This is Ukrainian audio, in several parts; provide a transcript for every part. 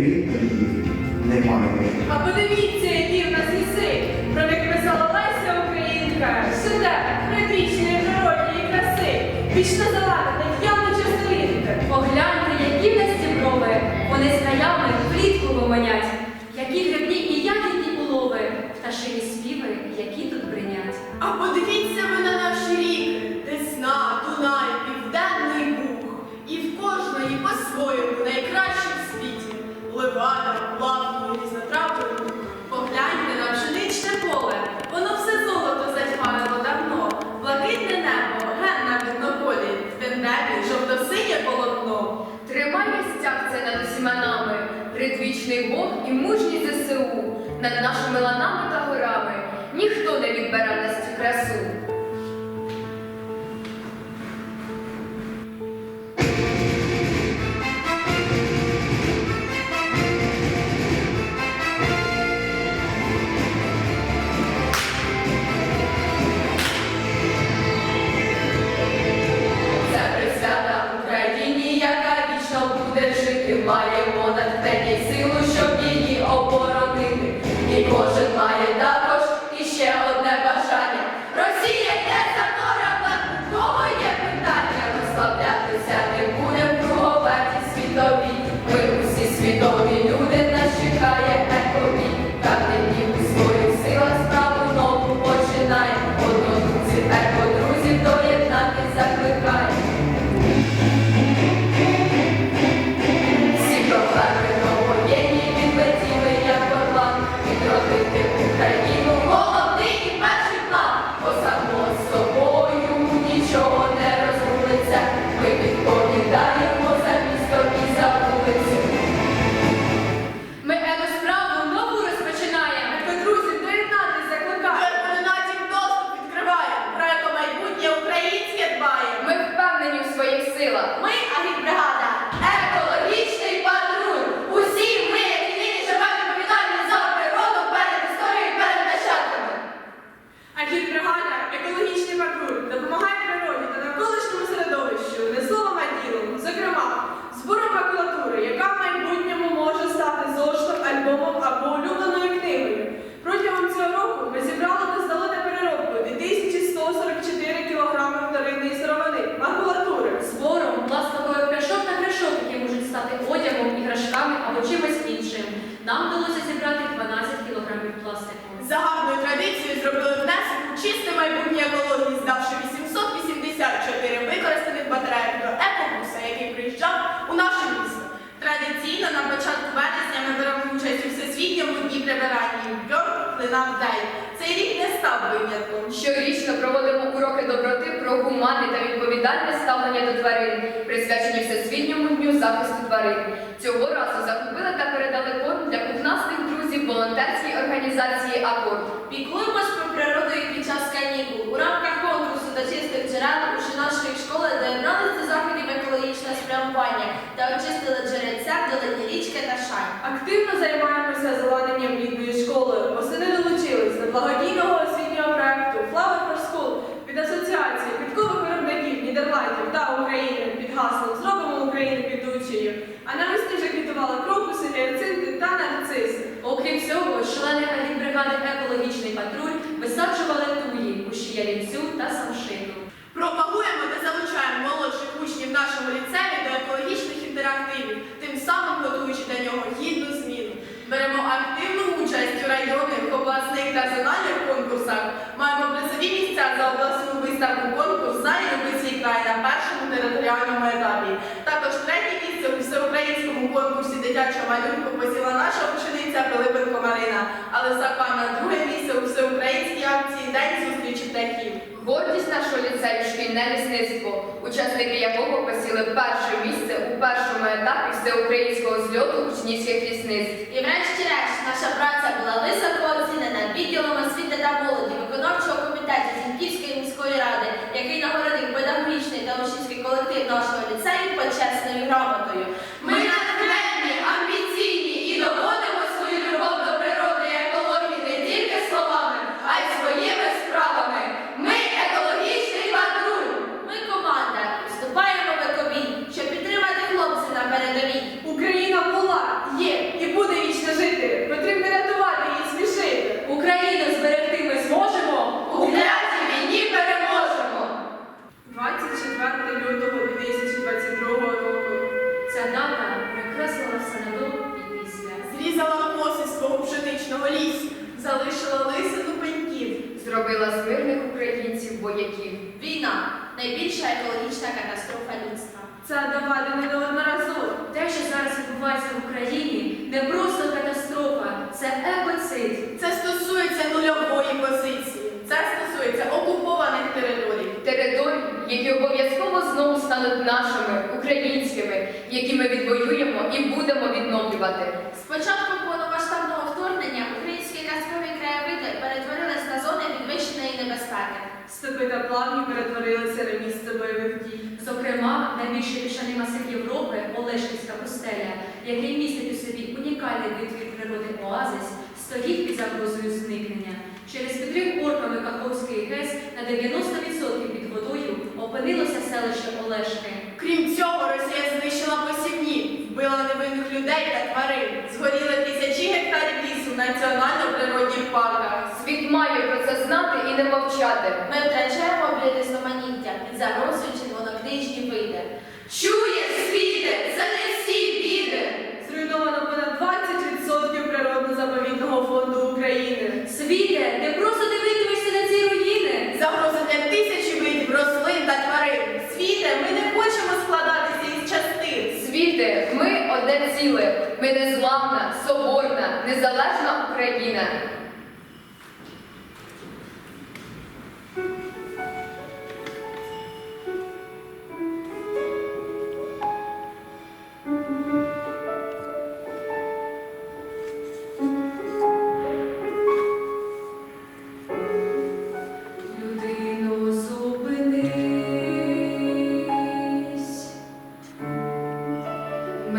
Filipe Nemoy. Abone değil. вічний Бог і мужні ЗСУ над нашими ланами та горами ніхто не відбере на цю красу. які гуманне та відповідальне ставлення до тварин, присвячені Всесвітньому дню захисту тварин. Цього разу закупили та передали корм для кухнастих друзів волонтерської організації АКОР. Піклуємось про природу і під час канікул у рамках конкурсу до чистих джерел результатами конкурс за люби край» на першому територіальному етапі. Також третє місце у всеукраїнському конкурсі дитячого малюнку посіла наша учениця Пилипенко Марина, але за пана друге місце у всеукраїнській акції День зустрічі птахів. Гордість нашого ліцею шкільне лісництво, учасники якого посіли перше місце у першому етапі всеукраїнського зльоту учнівських лісництв. І врешті-решт, наша праця була високо оцінена відділом освіти та молоді виконавчого комітету Зінківської міської ради, який нагородив педагогічний та учнівський колектив нашого ліцею почесною грамотою. Відновлювати. З початку повномасштабного вторгнення українські казкові краєвиди перетворились на зони підвищеної небезпеки. Степи та плавні перетворилися на місце бойових дій. Зокрема, найбільший піщаний масив Європи Олешківська пустеля, який містить у собі унікальний витвір природи оазис, стоїть під загрозою зникнення. Через підрив орками Каховської ГЕС на 90% під водою опинилося селище Олешки. Крім цього, парках. Світ має про це знати і не мовчати. Ми втрачаємо біорізноманіття під загрозою червонокнижні види. Чуєш, світе, це не всі біди! Зруйновано понад 20% природно-заповідного фонду України. Світе, не просто дивитимешся на ці руїни. Загроза для тисячі видів рослин та тварин. Світе, ми не хочемо складатися із частин. Світе, ми одне ціле, ми незламна, соборна, незалежна Україна.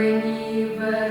мені верни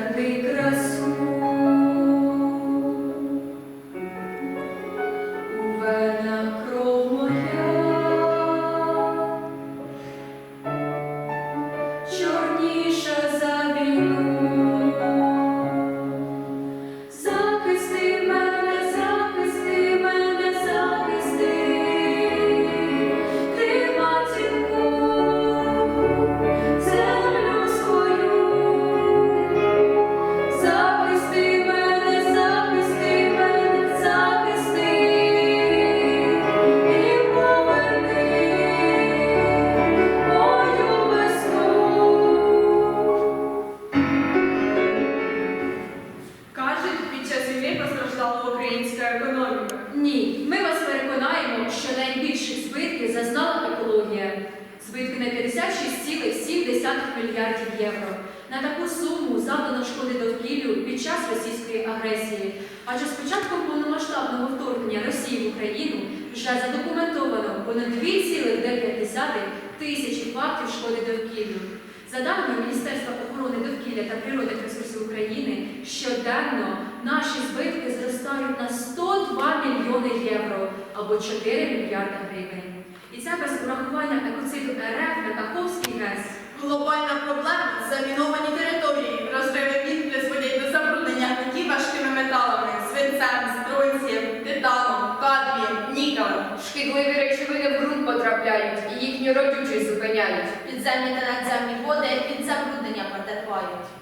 Адже з початком повномасштабного вторгнення Росії в Україну вже задокументовано понад 2,9 тисячі фактів шкоди довкіллю. За даними Міністерства охорони довкілля та природних ресурсів України, щоденно наші збитки зростають на 102 мільйони євро або 4 мільярди гривень. І це без урахування екоциду РФ на Каховський ГЕС. Глобальна проблема заміновані території. Розриви родючість зупиняють. Підземні та надземні води від забруднення потерпають.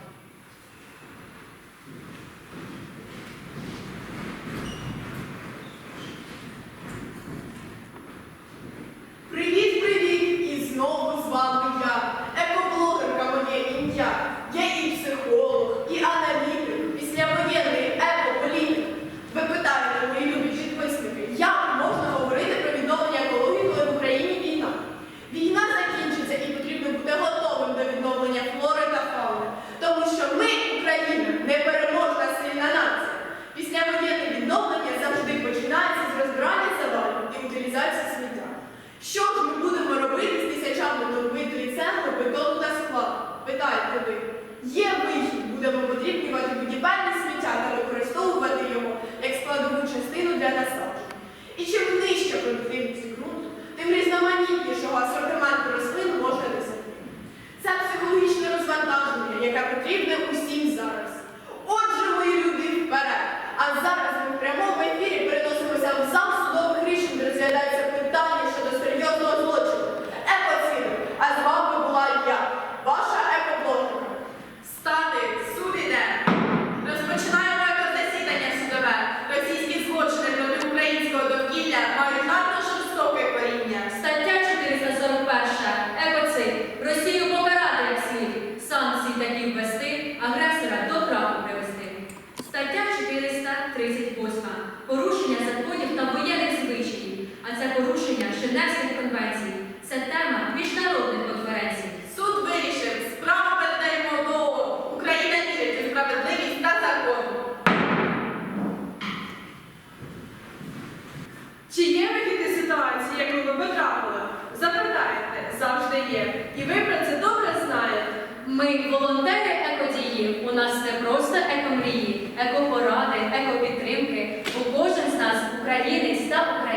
Ми, волонтери екодії, у нас не просто екомрії, екопоради, екопідтримки, бо кожен з нас українець та українець.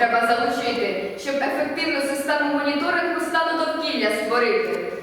треба залучити, щоб ефективну систему моніторингу стану довкілля створити.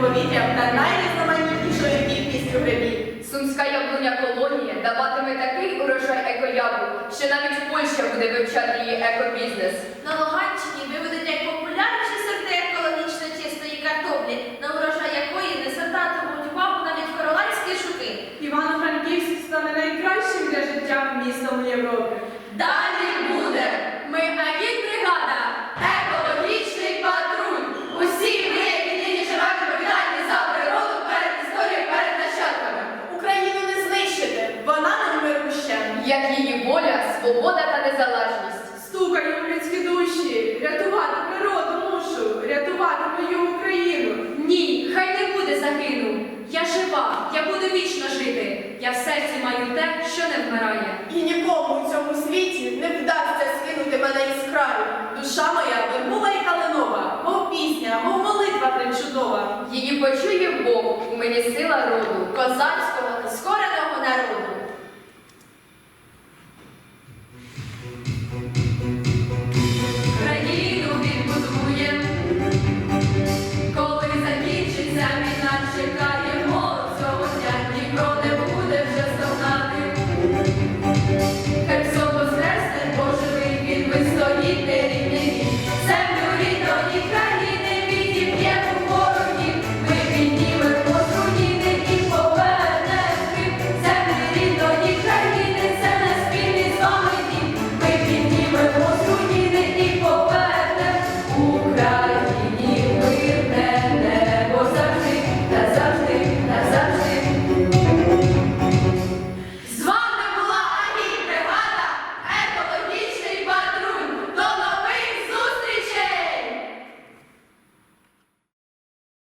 повітрям та найрізноманітнішою кількістю грибів. Сумська яблуня колонія даватиме такий урожай екояблу, що навіть Польща буде вивчати її екобізнес. На Луганщині виведуть найпопулярніші сорти екологічно чистої картоплі на урожай. привісила роду козацького скореного народу.